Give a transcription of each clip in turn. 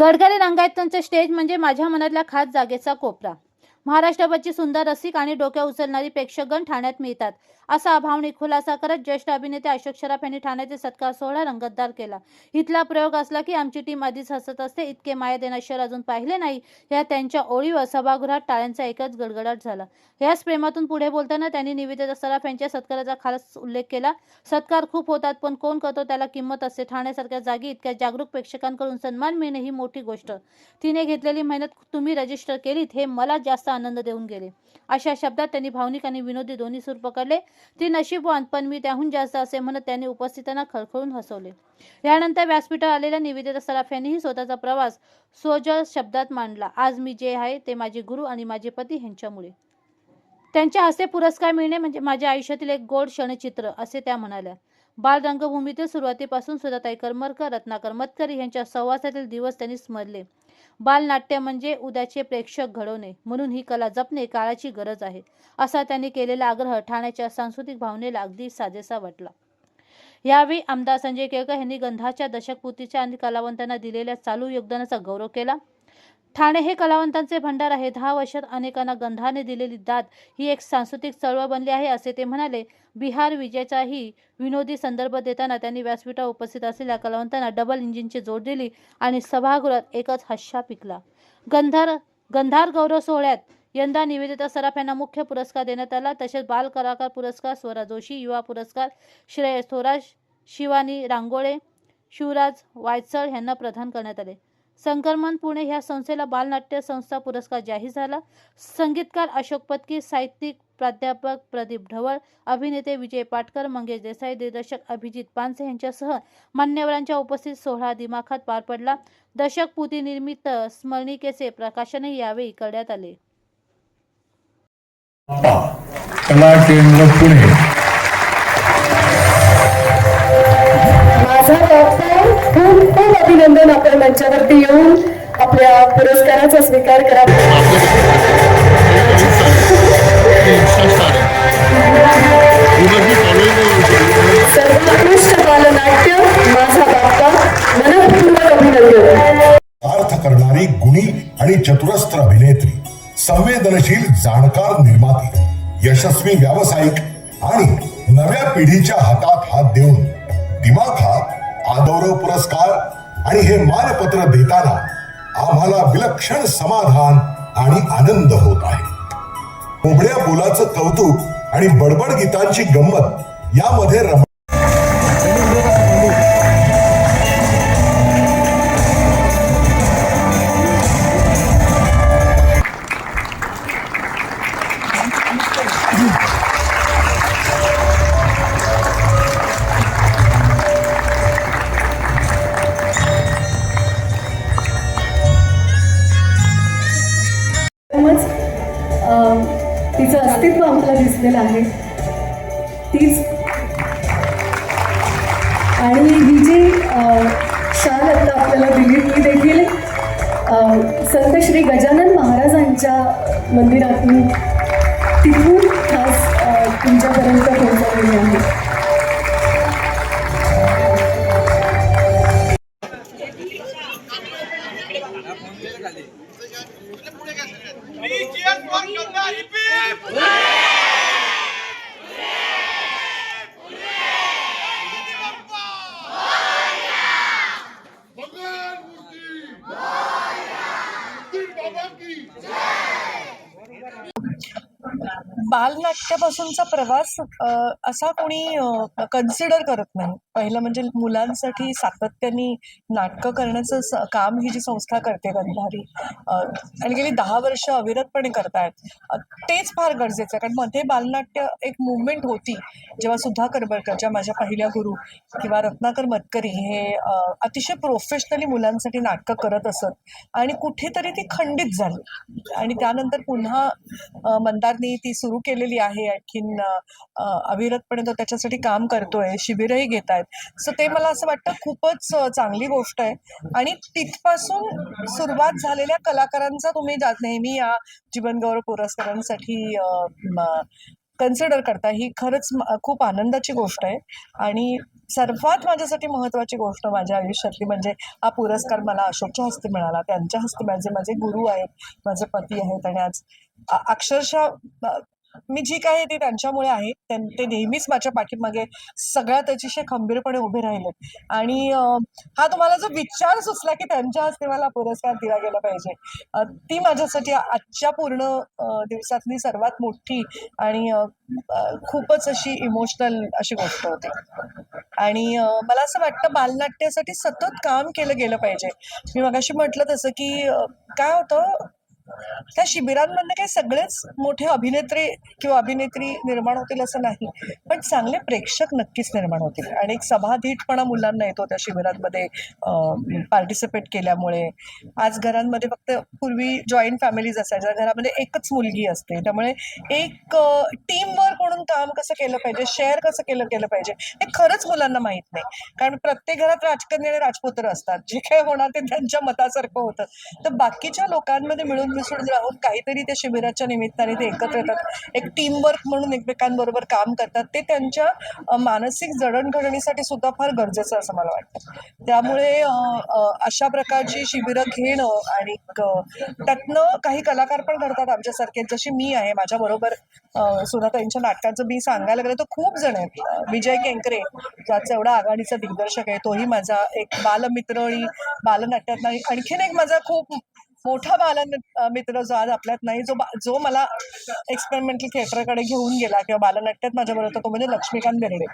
Gadkari रंगायतांचं stage म्हणजे माझ्या मनातल्या खास जागेचा कोपरा. महाराष्ट्रभरची सुंदर रसिक आणि डोक्या उचलणारी प्रेक्षकगण ठाण्यात मिळतात. असा अभावणी खुलासा करत ज्येष्ठ अभिनेते अशोक शराफ यांनी ठाण्याचे सत्कार सोहळा रंगतदार केला. इथला प्रयोग असला की आमची टीम आधीच हसत असते इतके माया देणार शहर अजून पाहिले नाही या त्यांच्या ओळीवर सभागृहात टाळ्यांचा एकच गडगडाट झाला. याच प्रेमातून पुढे बोलताना त्यांनी निवेदिता सराफ यांच्या सत्काराचा खास उल्लेख केला. सत्कार खूप होतात पण कोण करतो त्याला किंमत असते. ठाण्यासारख्या जागी इतक्या जागरूक प्रेक्षकांकडून सन्मान मिळणे ही मोठी गोष्ट. तिने घेतलेली मेहनत तुम्ही रजिस्टर केलीत हे मला जास्त आनंद देऊन गेले. अशा शब्दात त्यांनी भावनिक आणि विनोदी दोन्ही सूर पकडले. ती नशीबवान पण मी त्याहून जास्त असे म्हणत त्यांनी उपस्थितांना खळखळून हसवले. यानंतर व्यासपीठावर आलेल्या निवेदिता सराफ यांनीही स्वतःचा प्रवास सोजळ शब्दात मांडला. आज मी जे आहे ते माझे गुरु आणि माझे पती ह्यांच्यामुळे. त्यांच्या हस्ते पुरस्कार मिळणे म्हणजे माझ्या आयुष्यातील एक गोड क्षणचित्र असे त्या म्हणाल्या. बाल रंगभूमीतील सुरुवातीपासून सुधाताई करमरकर रत्नाकर मतकरी यांच्या सहवासातील दिवस त्यांनी स्मरले. बालनाट्य म्हणजे उद्याचे प्रेक्षक घडवणे म्हणून ही कला जपणे काळाची गरज आहे असा त्यांनी केलेला आग्रह ठाण्याच्या सांस्कृतिक भावनेला अगदी साजेसा वाटला. यावेळी आमदार संजय केळकर यांनी गंधाच्या दशकपूर्तीच्या आणि कलावंतांना दिलेल्या चालू योगदानाचा गौरव केला. ठाणे हे कलावंतांचे भंडार आहे दहा वर्षात अनेकांना गंधाने दिलेली दाद ही एक सांस्कृतिक चळवळ बनली आहे असे ते म्हणाले. बिहार विजयचाही विनोदी संदर्भ देताना त्यांनी व्यासपीठावर उपस्थित असलेल्या कलावंतांना डबल इंजिनची जोड दिली आणि सभागृहात एकच हश्शा पिकला. गंधार गंधार गौरव सोहळ्यात यंदा निवेदिता सराफ यांना मुख्य पुरस्कार देण्यात आला. तसेच बाल कलाकार पुरस्कार स्वरा जोशी युवा पुरस्कार श्रेयस थोराज शिवानी रांगोळे शिवराज वायचळ यांना प्रदान करण्यात आले. संक्रमण पुणे ह्या संस्थेला बालनाट्य संस्था पुरस्कार जाहीर झाला. संगीतकार अशोक पत्की साहित्यिक प्राध्यापक प्रदीप ढवळ अभिनेते विजय पाटकर मंगेश देसाई दिग्दर्शक अभिजित पानसे यांच्यासह मान्यवरांच्या उपस्थित सोहळा दिमाखात पार पडला. दशक पुतीनिर्मित स्मरणिकेचे प्रकाशनही यावेळी करण्यात आले. कला केंद्र पुणे. अभिनंदन आपण मंचावरती येऊन आपल्या पुरस्काराचा स्वीकार करा. सर्वोत्कृष्ट बालनाट्य माझा बाप्पा मनपूर्वक अभिनंदन. अर्थ करणारी गुणी आणि चतुरस्त्र अभिनेत्री संवेदनशील जाणकार निर्माती यशस्वी व्यावसायिक आणि नव्या पिढीच्या हातात हात देऊन दिमाखात आदौरव पुरस्कार आणि हे मानपत्र देताना आम्हाला विलक्षण समाधान आणि आनंद होत आहे. उघड्या बोलाचं कौतुक आणि बडबड गीतांची गंमत यामध्ये रम संत श्री गजानन महाराजांच्या मंदिरातून तिथून खास तुमच्यापर्यंत पोहोचवलेली आहे. बालनाट्यापासूनचा प्रवास असा कोणी कन्सिडर करत नाही. पहिलं म्हणजे मुलांसाठी सातत्याने नाटकं करण्याचं काम ही जी संस्था करते गंधारी आणि गेली दहा वर्ष अविरतपणे करतायत. तेच फार गरजेचं आहे. कारण मध्ये बालनाट्य एक मुवमेंट होती जेव्हा सुद्धा करबरकर ज्या माझ्या पहिल्या गुरु किंवा रत्नाकर मतकरी हे अतिशय प्रोफेशनली मुलांसाठी नाटकं करत असत. आणि कुठेतरी ती खंडित झाली. आणि त्यानंतर पुन्हा मंदारनी ती सुरू केलेली आहे आणखीन अविरतपणे तो त्याच्यासाठी काम करतोय शिबिरही घेत आहेत सो ते मला असं वाटतं खूपच चांगली गोष्ट आहे. आणि तिथपासून सुरुवात झालेल्या कलाकारांचा तुम्ही जा- नेहमी या जीवनगौरव पुरस्कारांसाठी कन्सिडर करता. ही खरंच खूप आनंदाची गोष्ट आहे. आणि सर्वात माझ्यासाठी महत्त्वाची गोष्ट माझ्या आयुष्यातली म्हणजे हा पुरस्कार मला अशोकच्या हस्ते मिळाला. त्यांच्या हस्ते माझे माझे गुरु आहेत माझे पती आहेत. आणि आज अक्षरशः मी जी काय ते ती त्यांच्यामुळे आहे ते नेहमीच माझ्या पाठीमागे सगळ्यात अतिशय खंबीरपणे उभे राहिले. आणि हा तुम्हाला जो विचार सुचला की त्यांच्या हस्ते मला पुरस्कार दिला गेला पाहिजे ती माझ्यासाठी आजच्या पूर्ण दिवसातली सर्वात मोठी आणि खूपच अशी इमोशनल अशी गोष्ट होती. आणि मला असं वाटतं बालनाट्यासाठी सतत काम केलं गेलं पाहिजे. मी मगाशी म्हटलं तसं की काय होतं त्या शिबिरांमधनं काही सगळेच मोठे अभिनेत्री किंवा अभिनेत्री निर्माण होतील असं नाही. पण चांगले प्रेक्षक नक्कीच निर्माण होतील. आणि एक सभाधीटपणा मुलांना येतो त्या शिबिरांमध्ये पार्टिसिपेट केल्यामुळे. आज घरांमध्ये फक्त पूर्वी जॉईंट फॅमिलीज असायच्या. घरामध्ये एकच मुलगी असते. त्यामुळे एक टीम वर्क म्हणून काम कसं केलं पाहिजे शेअर कसं केलं गेलं पाहिजे हे खरंच मुलांना माहीत नाही. कारण प्रत्येक घरात राजकन्या आणि राजपुत्र असतात. जे काय होणार ते त्यांच्या मतासारखं होतं. तर बाकीच्या लोकांमध्ये मिळून म्हणजे मिसळून राहून काहीतरी त्या शिबिराच्या निमित्ताने ते एकत्र येतात. एक टीम वर्क म्हणून एकमेकांबरोबर काम करतात. ते त्यांच्या मानसिक जडणघडणीसाठी सुद्धा फार गरजेचं असं मला वाटतं. त्यामुळे अशा प्रकारची शिबिरं घेणं आणि त्यातनं काही कलाकार पण करतात आमच्यासारखे. जशी मी आहे माझ्याबरोबर अ, सुधाताईंच्या नाटकांचं मी सांगायला गेलं तर खूप जण आहेत. विजय केंकरे ज्याचा एवढा आघाडीचा दिग्दर्शक आहे तोही माझा एक बालमित्र आणि बालनाट्यात आणखीन एक माझा खूप मोठा बाल मित्र जो आज आपल्यात नाही जो जो मला एक्सपेरिमेंटल थिएटरकडे घेऊन गेला किंवा बालनाट्यात माझ्याबरोबर होता तो म्हणजे लक्ष्मीकांत बेर्डे.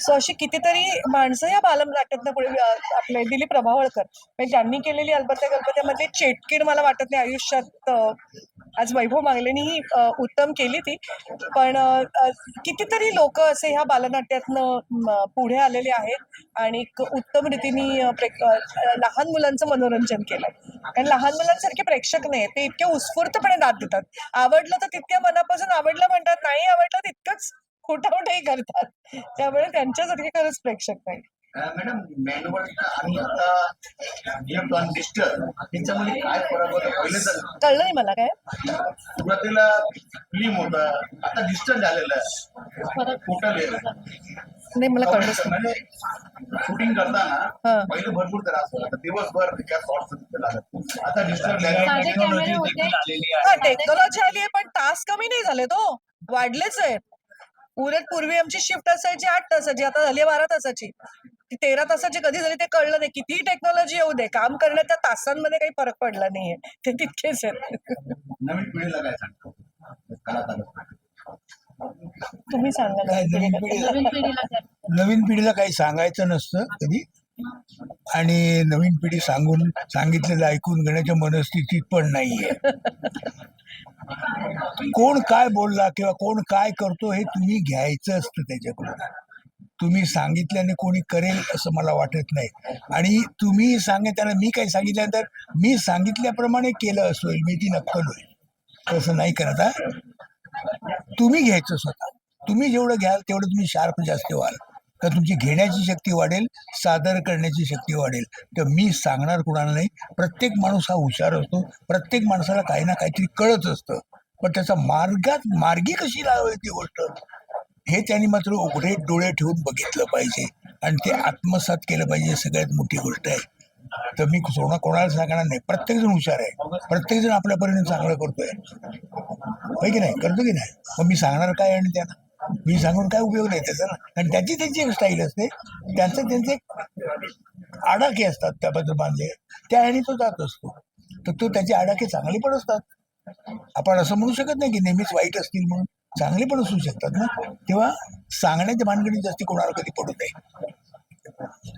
सो अशी कितीतरी माणसं या बालनाट्यातनं पुढे आपले दिलीप प्रभावळकर. म्हणजे त्यांनी केलेली अलबत्या गलबत्यामध्ये चेटकीड मला वाटत नाही आयुष्यात आज वैभव मागलेनीही उत्तम केली ती. पण कितीतरी लोक असे ह्या बालनाट्यातनं पुढे आलेले आहेत आणि उत्तम रीतीने प्रेक- लहान मुलांचं मनोरंजन केलं कारण लहान मुलांसारखे प्रेक्षक नाही ते इतके उत्स्फूर्तपणे दाद देतात. आवडलं तर तितक्या मनापासून आवडलं म्हणतात. नाही आवडलं तितकंच खोटावटही करतात. त्यामुळे त्यांच्यासारखे खरंच प्रेक्षक नाही मॅडम मॅन्युअल आणि आता डिजिटल त्याच्यामध्ये काय फरक होता पहिले तर? कळलं नाही मला काय? सुरुवातीला फिल्म होता आता डिजिटल झालेलं आहे. टोटल नाही मला कळलंच नाही. म्हणजे शूटिंग करताना. पहिले भरपूर त्रास होता. दिवसभर त्या शॉर्ट लागत. आता डिजिटल हा टेक्नॉलॉजी आली आहे पण तास कमी नाही झाले तो. वाढलेच आहेत उलट पूर्वी आमची शिफ्ट असायची आठ तासाची आता झाली आहे बारा तासाची. तेरा तासाची कधी झाली ते कळलं नाही. कितीही टेक्नॉलॉजी येऊ दे काम करण्याच्या तासांमध्ये काही फरक पडला नाहीये. ते तितकेच आहेत. नवीन पिढीला काय सांगतो? कलाकार तुम्ही सांगा काय नवीन पिढीला? नवीन पिढीला काही सांगायचं नसतं कधी. आणि नवीन पिढी सांगून सांगितलेलं ऐकून घेण्याच्या मनस्थितीत पण नाहीये. कोण काय बोलला किंवा कोण काय करतो हे तुम्ही घ्यायचं असतं त्याच्याकडून. तुम्ही सांगितल्याने कोणी करेल असं मला वाटत नाही. आणि तुम्ही सांगितल्यानं मी काही सांगितल्यानंतर मी सांगितल्याप्रमाणे केलं असेल मी ती नक्कल होईल. तसं नाही करत हा. तुम्ही घ्यायचं स्वतः. तुम्ही जेवढं घ्याल तेवढं तुम्ही शार्प जास्त व्हाल. तर तुमची घेण्याची शक्ती वाढेल सादर करण्याची शक्ती वाढेल. तर मी सांगणार कुणाला नाही. प्रत्येक माणूस हा हुशार असतो. प्रत्येक माणसाला काही ना काहीतरी कळत असतं. पण त्याचा मार्गात मार्गी कशी लावावी ती गोष्ट? हे त्यांनी मात्र उघडे डोळे ठेवून बघितलं पाहिजे. आणि ते आत्मसात केलं पाहिजे सगळ्यात मोठी गोष्ट आहे. तर मी कोणा कोणाला सांगणार नाही. प्रत्येक जण हुशार आहे. प्रत्येक जण परीने चांगलं करतोय. होय की नाही? करतो की नाही? मग मी सांगणार काय आणि त्यांना? मी सांगून काय उपयोग नाही त्याचा. ना आणि त्याची त्यांची एक स्टाईल असते. त्यांचं त्यांचे आडाखे असतात त्याबद्दल बांधले. त्या ह्याने तो जात असतो. तर तो त्याचे आडाखे चांगले पण असतात. आपण असं म्हणू शकत नाही की नेहमीच वाईट असतील म्हणून. चांगले पण असू शकतात ना. तेव्हा सांगण्याच्या भानगडीत जास्ती कोणाला कधी पडू नये.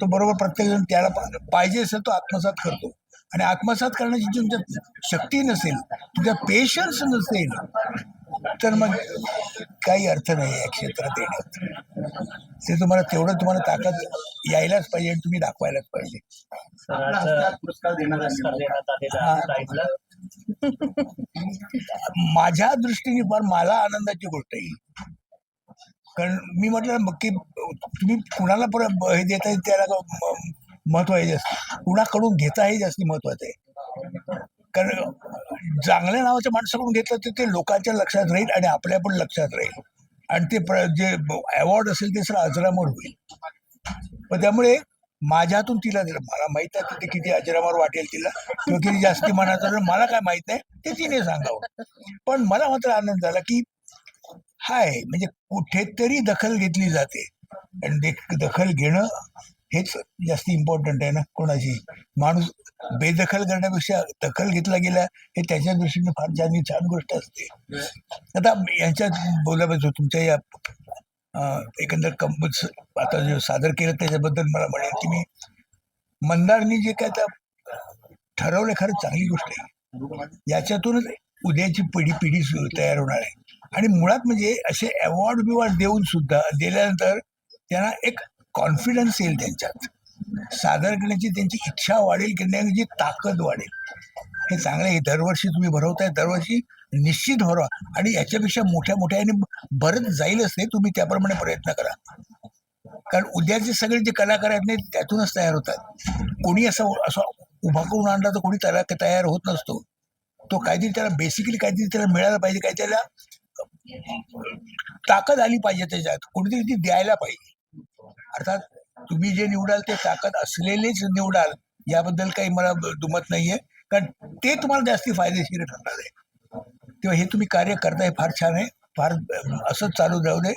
तो बरोबर प्रत्येक जण त्याला पाहिजे असेल तो आत्मसात करतो. आणि आत्मसात करण्याची तुमच्यात शक्ती नसेल तुमच्यात पेशन्स नसेल तर मग काही अर्थ नाही या क्षेत्रात येण्यात. ते तुम्हाला तेवढं तुम्हाला ताकद यायलाच पाहिजे आणि तुम्ही दाखवायलाच पाहिजे. माझ्या दृष्टीने फार मला आनंदाची गोष्ट आहे कारण मी म्हटलं की तुम्ही कुणाला पण हे देता त्याला महत्त्व आहे जास्त. कुणाकडून घेता हे जास्त महत्वाचं आहे. कारण चांगल्या नावाच्या माणसाकडून घेतलं तर ते लोकांच्या लक्षात राहील आणि आपल्या पण लक्षात राहील. आणि ते जे अवॉर्ड असेल ते सर अजरामर होईल. पण त्यामुळे माझ्यातून तिला दिलं. मला माहीत आहे तिथे किती अजरामार वाटेल तिला. किंवा किती जास्ती मनात आलं मला काय माहीत नाही ते तिने सांगावं. पण मला मात्र आनंद झाला की हाय म्हणजे कुठेतरी दखल घेतली जाते. आणि दखल घेणं हेच जास्त इम्पॉर्टंट आहे ना कोणाची माणूस बेदखल करण्यापेक्षा दखल घेतला गेला हे त्याच्या दृष्टीने फार छान छान गोष्ट असते. आता यांच्यात बोलायचं तुमच्या या एकंदर कंपोज आता जे सादर केलं त्याच्याबद्दल मला म्हणेल की मी मंदारनी जे काय त्या ठरवलं खरं चांगली गोष्ट आहे. याच्यातूनच उद्याची पिढी पिढी सु- तयार होणार आहे. आणि मुळात म्हणजे असे अवॉर्ड बिवॉर्ड देऊन सुद्धा दिल्यानंतर त्यांना एक कॉन्फिडन्स येईल त्यांच्यात. सादर करण्याची त्यांची इच्छा वाढेल करण्याची ताकद वाढेल. हे चांगलं आहे. दरवर्षी तुम्ही भरवताय दरवर्षी निश्चित व्हा आणि याच्यापेक्षा मोठ्या मोठ्या आणि भरत जाईलच नाही. तुम्ही त्याप्रमाणे प्रयत्न करा. कारण उद्याचे सगळे जे कलाकार आहेत ना त्यातूनच तयार होतात. कोणी असं असं उभा करून आणला तर कोणी त्याला तयार होत नसतो. तो काहीतरी त्याला बेसिकली काहीतरी त्याला मिळायला पाहिजे. काही त्याला ताकद आली पाहिजे त्याच्यात. कोणीतरी ती द्यायला पाहिजे. अर्थात तुम्ही जे निवडाल ते ताकद असलेलेच निवडाल याबद्दल काही मला दुमत नाहीये. कारण ते तुम्हाला जास्ती फायदेशीर ठरणार आहे. तेव्हा हे तुम्ही कार्य करताय फार छान आहे. फार असंच चालू जाऊ दे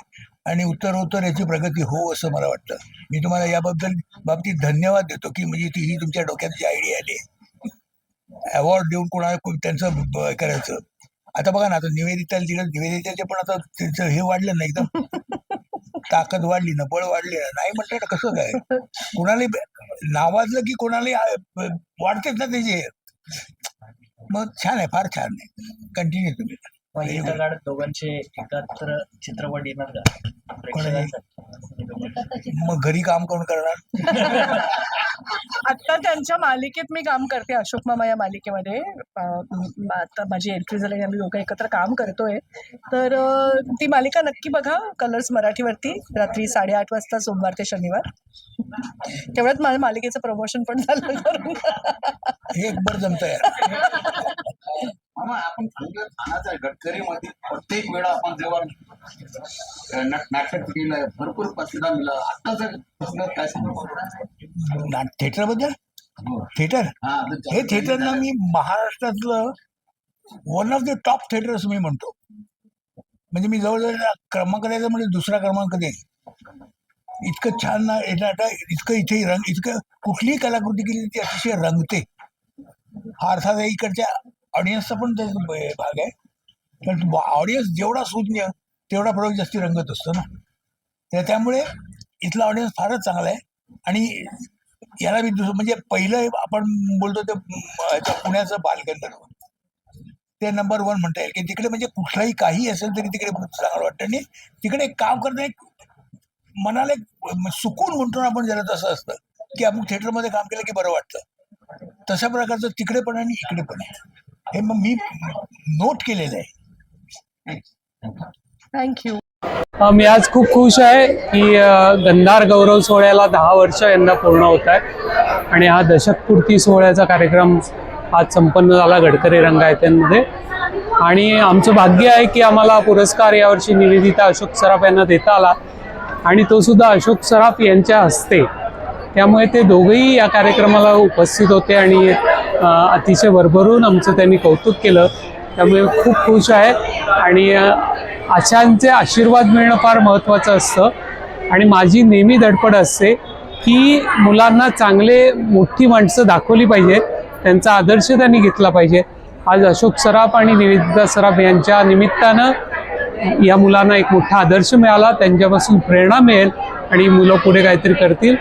आणि उत्तर उत्तर याची प्रगती हो असं मला वाटतं. मी तुम्हाला याबद्दल बाबतीत धन्यवाद देतो की म्हणजे ती ही तुमच्या डोक्यात जी आयडिया आली. अवॉर्ड देऊन कोणाला त्यांचं करायचं. आता बघा ना आता निवेदिताला दिलं निवेदिताचे पण आता त्यांचं हे वाढलं ना एकदम. ताकद वाढली ना बळ वाढली ना. नाही म्हटलं ना कसं काय? कोणालाही नावाजलं की कोणालाही वाढतेच ना त्याचे. मग छान आहे फार छान आहे. कंटिन्यू तुम्ही. मग good. काळात दोघांचे एकत्र चित्रपट येणार का? प्रेक्षकांसाठी. मग घरी काम कोण करणार? आत्ता त्यांच्या मालिकेत मी काम करते अशोक मामा या मालिकेमध्ये. आता माझी एंट्री झाली आम्ही दोघं एकत्र काम करतोय. तर ती मालिका नक्की बघा कलर्स मराठीवरती रात्री साडेआठ वाजता सोमवार ते शनिवार. तेवढ्यात माझ्या मालिकेचं प्रमोशन पण झालं हे बरं जमतंय. आपण गडकरीमध्ये प्रत्येक वेळा आपण जेव्हा नाटक केलं भरपूर प्रसिद्ध मिळाला. काय सांगू? थिएटरबद्दल थिएटर? हा, आता हे थिएटर ना मी महाराष्ट्रातलं one of the top theatre मी म्हणतो. म्हणजे मी जवळजवळ क्रमांक द्यायचा म्हणजे दुसरा क्रमांक देईन. इतकं छान ना हे नाटक इतकं इथे रंग इतकं कुठलीही कलाकृती केली ती अतिशय रंगते. हा अर्थात इकडच्या ऑडियन्सचा पण त्याचा भाग आहे. पण ऑडियन्स जेवढा सुज्ञ तेवढा प्रयोग जास्ती रंगत असतो ना. तर त्यामुळे इथला ऑडियन्स फारच चांगला आहे. आणि याला मी दुसरं म्हणजे पहिलं आपण बोलतो ते पुण्याचं बालगंधर्व. ते नंबर वन म्हणता येईल. की तिकडे म्हणजे कुठलाही काही असेल तरी तिकडे चांगलं वाटतं. आणि तिकडे एक काम करणं एक मनाला एक सुकून म्हणतो ना आपण जरा तसं असतं की आपण थिएटरमध्ये काम केलं की बरं वाटतं. तशा प्रकारचं तिकडे पण आहे आणि इकडे पण आहे. हे मग मी नोट केलेलं आहे. थँक्यू मी आज खूप खुश आहे की गंधार गौरव सोहळ्याला दहा वर्ष यंदा पूर्ण होत आहे आणि हा दशकपूर्ती सोहळ्याचा कार्यक्रम आज संपन्न झाला गडकरी रंगायत्यांमध्ये आणि आमचं भाग्य आहे की आम्हाला पुरस्कार यावर्षी निवेदिता अशोक सराफ यांना देता आला. आणि तो सुद्धा अशोक सराफ यांच्या हस्ते. त्यामुळे ते दोघेही या कार्यक्रमाला उपस्थित होते आणि अतिशय भरभरून आमचं त्यांनी कौतुक केलं. त्यामुळे खूप खुश आहे आणि अशांचे आशीर्वाद मिळणं फार महत्त्वाचं असतं. आणि माझी नेहमी धडपड असते की मुलांना चांगले मोठी माणसं दाखवली पाहिजे त्यांचा आदर्श त्यांनी घेतला पाहिजे. आज अशोक सराफ आणि निवेदिता सराफ यांच्या निमित्तानं या मुलांना एक मोठा आदर्श मिळाला. त्यांच्यापासून प्रेरणा मिळेल आणि मुलं पुढे काहीतरी करतील.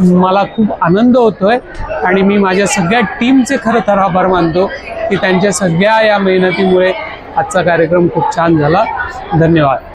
मला खूप आनंद होतोय आणि मी माझ्या सगळ्या टीमचे खरं तर आभार मानतो की त्यांच्या सगळ्या या मेहनतीमुळे आजचा कार्यक्रम खूप छान झाला. धन्यवाद.